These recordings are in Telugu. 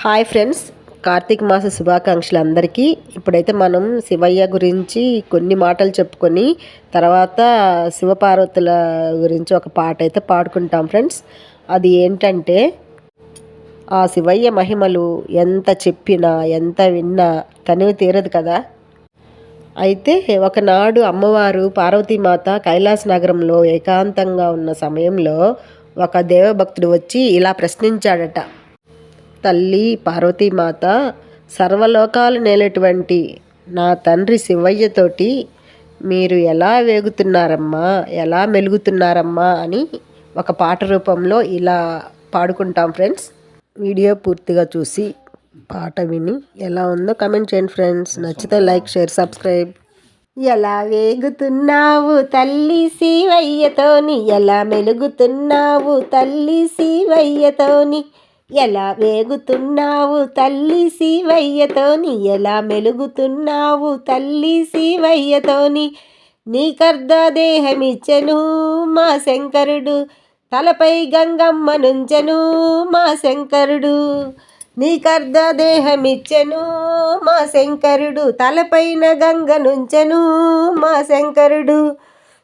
హాయ్ ఫ్రెండ్స్ కార్తీక మాస శుభాకాంక్షలు అందరికీ ఇప్పుడైతే మనం శివయ్య గురించి కొన్ని మాటలు చెప్పుకొని తర్వాత శివపార్వతుల గురించి ఒక పాట అయితే పాడుకుంటాం ఫ్రెండ్స్. అది ఏంటంటే ఆ శివయ్య మహిమలు ఎంత చెప్పినా ఎంత విన్నా తనివి తీరదు కదా. అయితే ఒకనాడు అమ్మవారు పార్వతీమాత కైలాస నగరంలో ఏకాంతంగా ఉన్న సమయంలో ఒక దేవభక్తుడు వచ్చి ఇలా ప్రశ్నించాడట. తల్లి పార్వతీమాత సర్వలోకాలు నేలటువంటి నా తండ్రి శివయ్యతోటి మీరు ఎలా వేగుతున్నారమ్మా ఎలా మెలుగుతున్నారమ్మా అని ఒక పాట రూపంలో ఇలా పాడుకుంటాం ఫ్రెండ్స్. వీడియో పూర్తిగా చూసి పాట విని ఎలా ఉందో కమెంట్ చేయండి ఫ్రెండ్స్. నచ్చితే లైక్ షేర్ సబ్స్క్రైబ్. ఎలా వేగుతున్నావు తల్లి శివయ్యతోని ఎలా మెలుగుతున్నావు తల్లి శివయ్యతోని ఎలా వేగుతున్నావు తల్లి శివయ్యతోని ఎలా మెలుగుతున్నావు తల్లి శివయ్యతోని? నీకర్ధ దేహమిచ్చను మా శంకరుడు తలపై గంగమ్మ నుంచెను మా శంకరుడు. నీకర్ధ దేహమిచ్చెను మా శంకరుడు తలపైన గంగ నుంచెను మా శంకరుడు.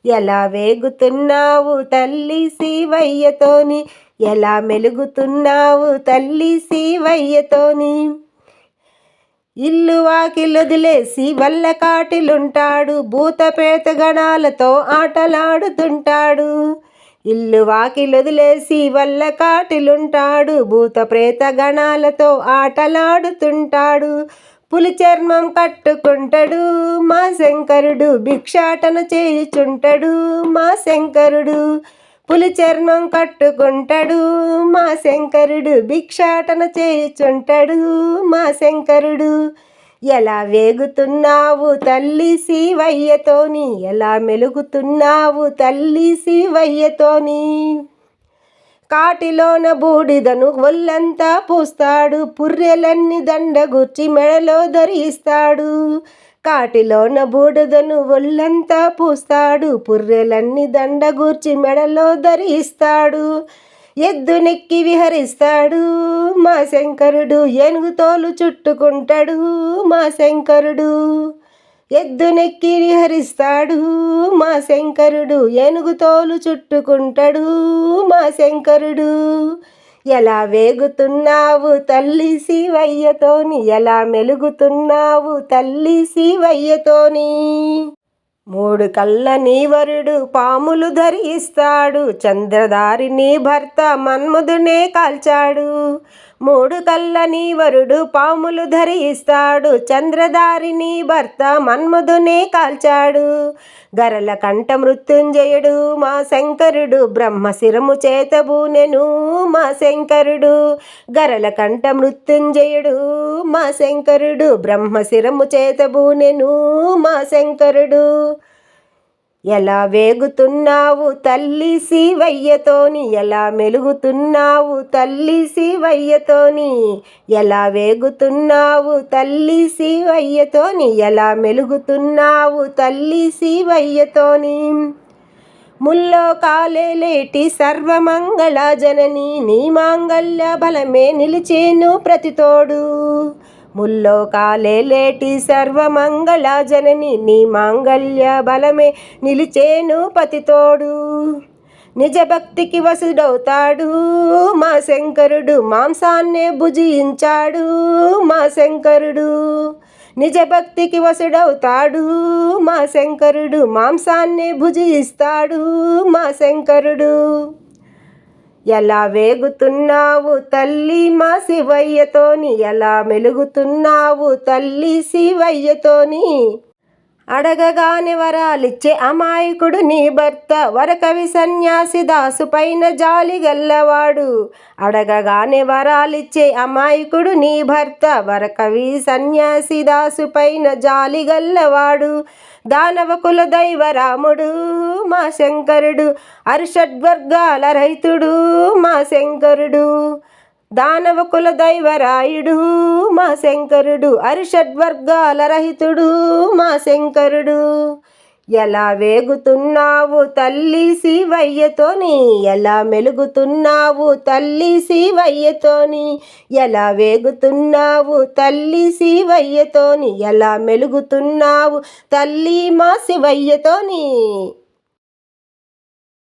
ఎలా వేగుతున్నావు తల్లి శివయ్యతోని? ఎలా మెలుగుతున్నావు తల్లి శివయ్యతోని ఇల్లు వాకిలొదిలేసి వల్ల కాటిలుంటాడు భూత గణాలతో ఆటలాడుతుంటాడు. ఇల్లు వాకిలొదిలేసి వల్ల కాటిలుంటాడు భూత ప్రేత గణాలతో ఆటలాడుతుంటాడు. పులి చర్మం కట్టుకుంటాడు మా శంకరుడు భిక్షాటన చేయుచుంటాడు మా శంకరుడు పులి చర్మం కట్టుకుంటాడు మా శంకరుడు భిక్షాటన చేయుచుంటాడు మా శంకరుడు. ఎలా వేగుతున్నావు తల్లి శివయ్యతోని? ఎలా మెలుగుతున్నావు తల్లి శివయ్యతోని? కాటిలోన బూడిదను ఒళ్ళంతా పూస్తాడు పుర్రెలన్నీ దండగుర్చి మెడలో ధరిస్తాడు. కాటిలోన బూడిదను ఒళ్ళంతా పూస్తాడు. పుర్రెలన్నీ దండగూర్చి మెడలో ధరిస్తాడు. ఎద్దు నెక్కి విహరిస్తాడు. మా శంకరుడు ఏనుగు తోలు చుట్టుకుంటాడు. మా శంకరుడు ఎద్దు నెక్కి విహరిస్తాడు. మా శంకరుడు ఏనుగు తోలు చుట్టుకుంటాడు. మా శంకరుడు ఎలా వేగుతున్నావు తల్లి శివయ్యతోని? ఎలా మెలుగుతున్నావు తల్లి శివయ్యతోని? మూడు కళ్ళ నీవరుడు పాములు ధరిస్తాడు. చంద్రధారిని భర్త మన్ముదునే కాల్చాడు. మూడు కళ్ళ నీవరుడు పాములు ధరిస్తాడు. చంద్రధారిని భర్త మన్మధునే కాల్చాడు. గరల కంఠ మృత్యుంజయుడు మా శంకరుడు. బ్రహ్మశిరము చేతబూనెను మా శంకరుడు. గరల కంఠ మృత్యుంజయుడు మా శంకరుడు. బ్రహ్మశిరము చేతబూనెను మా శంకరుడు. ఎలా వేగుతున్నావు తల్లి శివయ్యతోని? ఎలా మెలుగుతున్నావు తల్లి శివయ్యతోని? ఎలా వేగుతున్నావు తల్లి శివయ్యతోని? ఎలా మెలుగుతున్నావు తల్లి శివయ్యతోని? ముల్లో కాలేలేటి సర్వమంగళ జనని నీ మాంగళ్య బలమే నిలిచేను ప్రతితోడు. ముల్లోకాలేలేటి సర్వమంగళ జనని నీ మాంగళ్య బలమే నిలిచేను పతితోడు. నిజ భక్తికి వసుడవుతాడు మా శంకరుడు మాంసాన్నే భుజించాడు మా శంకరుడు నిజ భక్తికి వసుడవుతాడు మా శంకరుడు మాంసాన్నే భుజిస్తాడు మా శంకరుడు ఎలా వేగుతున్నావు తల్లి మా శివయ్యతోని? ఎలా మెలుగుతున్నావు తల్లి శివయ్యతోని? అడగగానే వరాలిచ్చే అమాయకుడు నీ భర్త. వరకవి సన్యాసి దాసు పైన జాలి గల్లవాడు. అడగగానే వరాలిచ్చే అమాయకుడు నీ భర్త. వరకవి సన్యాసి దాసు పైన జాలి గల్లవాడు. దానవ కుల దైవ రాముడు మా శంకరుడు. అరిషడ్వర్గాల రైతుడు మా శంకరుడు. దానవ కుల దైవరాయుడు మా శంకరుడు అరిషడ్వర్గాల రహితుడు మా శంకరుడు. ఎలా వేగుతున్నావు తల్లి శివయ్యతోని ఎలా మెలుగుతున్నావు తల్లి శివయ్యతోని ఎలా వేగుతున్నావు తల్లి శివయ్యతోని ఎలా మెలుగుతున్నావు తల్లి మా శివయ్యతోని